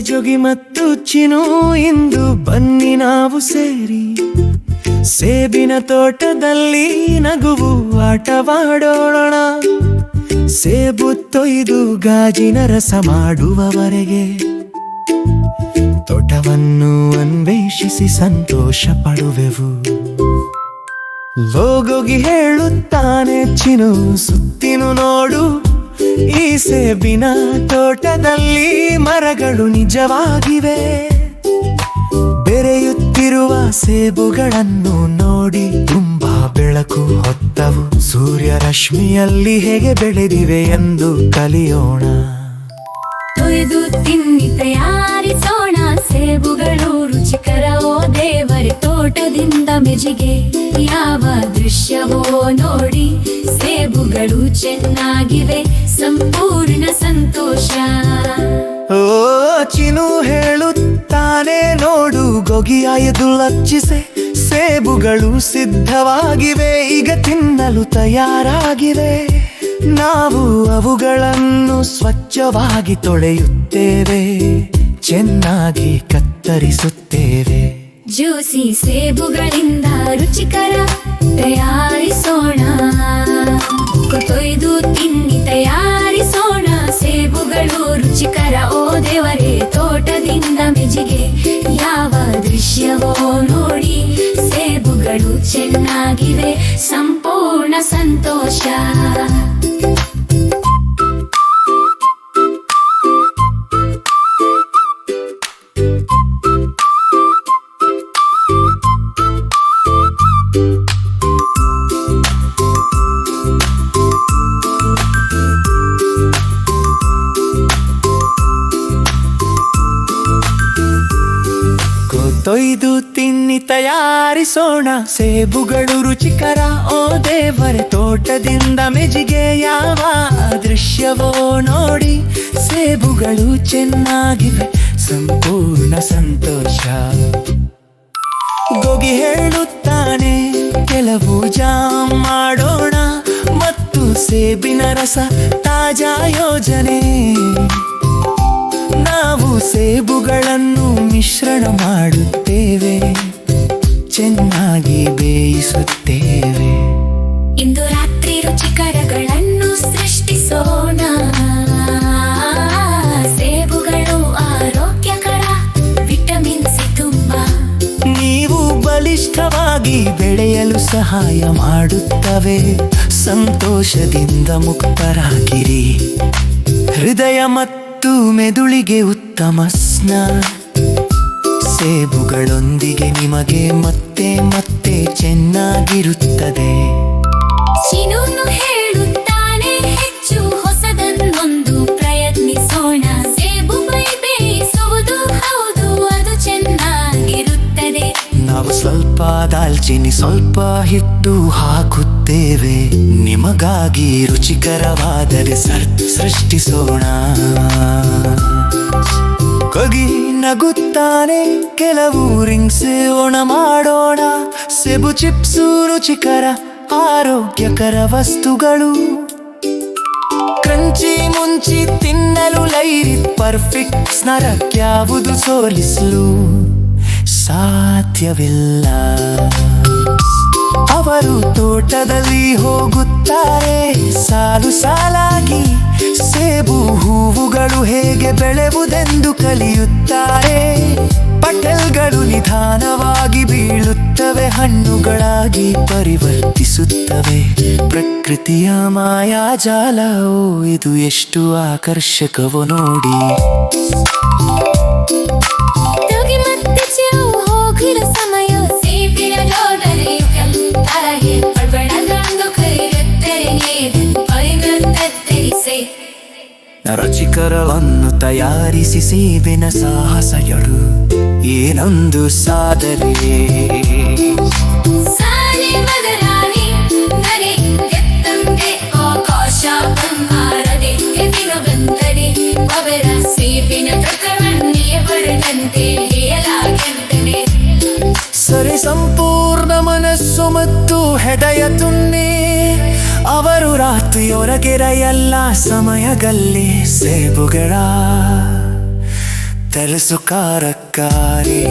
ಜೋಗಿ ಮತ್ತು ಚಿನು, ಇಂದು ಬನ್ನಿ ನಾವು ಸೇರಿ. ಸೇಬಿನ ತೋಟದಲ್ಲಿ ನಗುವು ಆಟವಾಡೋಣ ಸೇಬು ತೊಯ್ದು ಗಾಜಿನ ರಸ ಮಾಡುವವರೆಗೆ. ತೋಟವನ್ನು ಅನ್ವೇಷಿಸಿ ಸಂತೋಷ ಪಡುವೆವು. ಲೋಗೋಗಿ ಹೇಳುತ್ತಾನೆ ಚಿನು, ಸುತ್ತಿನು ನೋಡು. ಈ ಸೇಬಿನ ತೋಟದಲ್ಲಿ ಮರಗಳು ನಿಜವಾಗಿವೆ. ಬೆರೆಯುತ್ತಿರುವ ಸೇಬುಗಳನ್ನು ನೋಡಿ ತುಂಬಾ ಬೆಳಕು ಹೊತ್ತವು. ಸೂರ್ಯ ರಶ್ಮಿಯಲ್ಲಿ ಹೇಗೆ ಬೆಳೆದಿವೆ ಎಂದು ಕಲಿಯೋಣ. ತೊಯ್ದು ತಿನ್ನಿ, ತಯಾರಿಸೋಣ. ಸೇಬುಗಳು ದೇವರ, ತೋಟದಿಂದ ಮೆಜಿಗೆ. ಯಾವ ದೃಶ್ಯವೋ ನೋಡಿ ಸೇಬುಗಳು ಚೆನ್ನಾಗಿವೆ, ಸಂಪೂರ್ಣ ಸಂತೋಷ. ಓ, ಚಿನು ಹೇಳುತ್ತಾನೆ, ನೋಡು ಗೊಗಿಯಾಯದು ಲಚ್ಚಿಸೆ ಸೇಬುಗಳು ಸಿದ್ಧವಾಗಿವೆ, ಈಗ ತಿನ್ನಲು ತಯಾರಾಗಿವೆ. ನಾವು ಅವುಗಳನ್ನು ಸ್ವಚ್ಛವಾಗಿ ತೊಳೆಯುತ್ತೇವೆ, ಚೆನ್ನಾಗಿ ಕತ್ತರಿಸುತ್ತೇವೆ. ಜ್ಯೂಸಿ ಸೇಬುಗಳಿಂದ ರುಚಿಕರ ತಯಾರಿಸೋಣ. ಕೊಯ್ದು ತಿನ್ನಿ, ತಯಾರಿಸೋಣ. ಸೇಬುಗಳು ರುಚಿಕರ, ಓ ದೇವರೇ, ತೋಟದಿಂದ ಮೆಜಿಗೆ ಯಾವ ದೃಶ್ಯವೋ ನೋಡಿ. ಸೇಬುಗಳು ಚೆನ್ನಾಗಿವೆ, ಸಂಪೂರ್ಣ ಸಂತೋಷ. ಕೊಯ್ದು ತಿನ್ನಿ ತಯಾರಿಸೋಣ. ಸೇಬುಗಳು ರುಚಿಕರ, ಓ ದೇವರ, ತೋಟದಿಂದ ಮೆಜಿಗೆ ಯಾವ ದೃಶ್ಯವೋ ನೋಡಿ, ಸೇಬುಗಳು ಚೆನ್ನಾಗಿವೆ, ಸಂಪೂರ್ಣ ಸಂತೋಷ. ಗೋಗಿ ಹೇಳುತ್ತಾನೆ, ಕೆಲವು ಜಾಮ್ ಮಾಡೋಣ, ಮತ್ತು ಸೇಬಿನ ರಸ ತಾಜಾ ಯೋಜನೆ. ನಾವು ಸೇಬುಗಳನ್ನು ಮಿಶ್ರಣ ಮಾಡುತ್ತೇವೆ ಚೆನ್ನಾಗಿ ಬೇಯಿಸುತ್ತೇವೆ. ಇಂದು ರಾತ್ರಿ ರುಚಿಕರಗಳನ್ನು ಸೃಷ್ಟಿಸೋಣ. ಸೇಬುಗಳು ಆರೋಗ್ಯಕರ ವಿಟಮಿನ್ ಸಿ ತುಂಬ. ನೀವು ಬಲಿಷ್ಠವಾಗಿ ಬೆಳೆಯಲು ಸಹಾಯ ಮಾಡುತ್ತವೆ ಸಂತೋಷದಿಂದ ಮುಕ್ತರಾಗಿರಿ. ಹೃದಯ ಮತ್ತು ಮೆದುಳಿಗೆ ಉತ್ತಮ ಸ್ನಾನ. ಸೇಬುಗಳೊಂದಿಗೆ ನಿಮಗೆ ಮತ್ತೆ ಮತ್ತೆ ಚೆನ್ನಾಗಿರುತ್ತದೆ. ಚಿನೂನು ಹೇಳುತ್ತಾನೆ ಹೆಚ್ಚು ಹೊಸದನ್ನೊಂದು ಪ್ರಯತ್ನಿಸೋಣ. ಸೇಬು ಬೈ ಬೇಯಿಸುವುದು ಹೌದು ಅದು ಚೆನ್ನಾಗಿರುತ್ತದೆ. ನಾವು ಸ್ವಲ್ಪ ದಾಲ್ಚಿನ್ನಿ ಸ್ವಲ್ಪ ಹಿಟ್ಟು ಹಾಕುತ್ತೇವೆ. ನಿಮಗಾಗಿ ರುಚಿಕರವಾದರೆ ಸೃಷ್ಟಿಸೋಣ. ಕಗಿ ನಗುತ್ತಾನೆ, ಕೆಲವು ರಿಂಗ್ಸ್ ಒಣ ಮಾಡೋಣ. ಸೆಬು ಚಿಪ್ಸು ರುಚಿಕರ, ಆರೋಗ್ಯಕರ ವಸ್ತುಗಳು. ಕ್ರಂಚಿ ಮುಂಚಿ ತಿನ್ನಲು ಲೈರಿ ಪರ್ಫೆಕ್ಟ್ ಸ್ನರಕ್ಯಾವುದು ಸೋಲಿಸಲು ಸಾಧ್ಯವಿಲ್ಲ. ಅವರು ತೋಟದಲ್ಲಿ ಹೋಗುತ್ತಾರೆ, ಸಾಲು ಸಾಲಾಗಿ ಸೇಬು ಹೂವುಗಳು ಹೇಗೆ ಬೆಳೆವುದೆಂದು ಕಲಿಯುತ್ತಾರೆ. ಪಟಲ್ಗಳು ನಿಧಾನವಾಗಿ ಬೀಳುತ್ತವೆ, ಹಣ್ಣುಗಳಾಗಿ ಪರಿವರ್ತಿಸುತ್ತವೆ. ಪ್ರಕೃತಿಯ ಮಾಯಾಜಾಲವು ಇದು ಎಷ್ಟು ಆಕರ್ಷಕವೋ ನೋಡಿ. ರುಚಿಕರವನ್ನು ತಯಾರಿಸಿ ಸೇಬಿನ ಸಾಹಸಗಳು ಏನೊಂದು ಸಾಧನೆ ಸರಿ ಸಂಪೂರ್ಣ ಮನಸ್ಸು ಮತ್ತು ಹೆಡೆಯ ತುನ್ನಿ ಅವರು ರಾತ್ರಿಯೊರಗೆರ ಎಲ್ಲ ಸಮಯದಲ್ಲಿ ಸೇಬುಗಳ తెలుసు కారక్కారి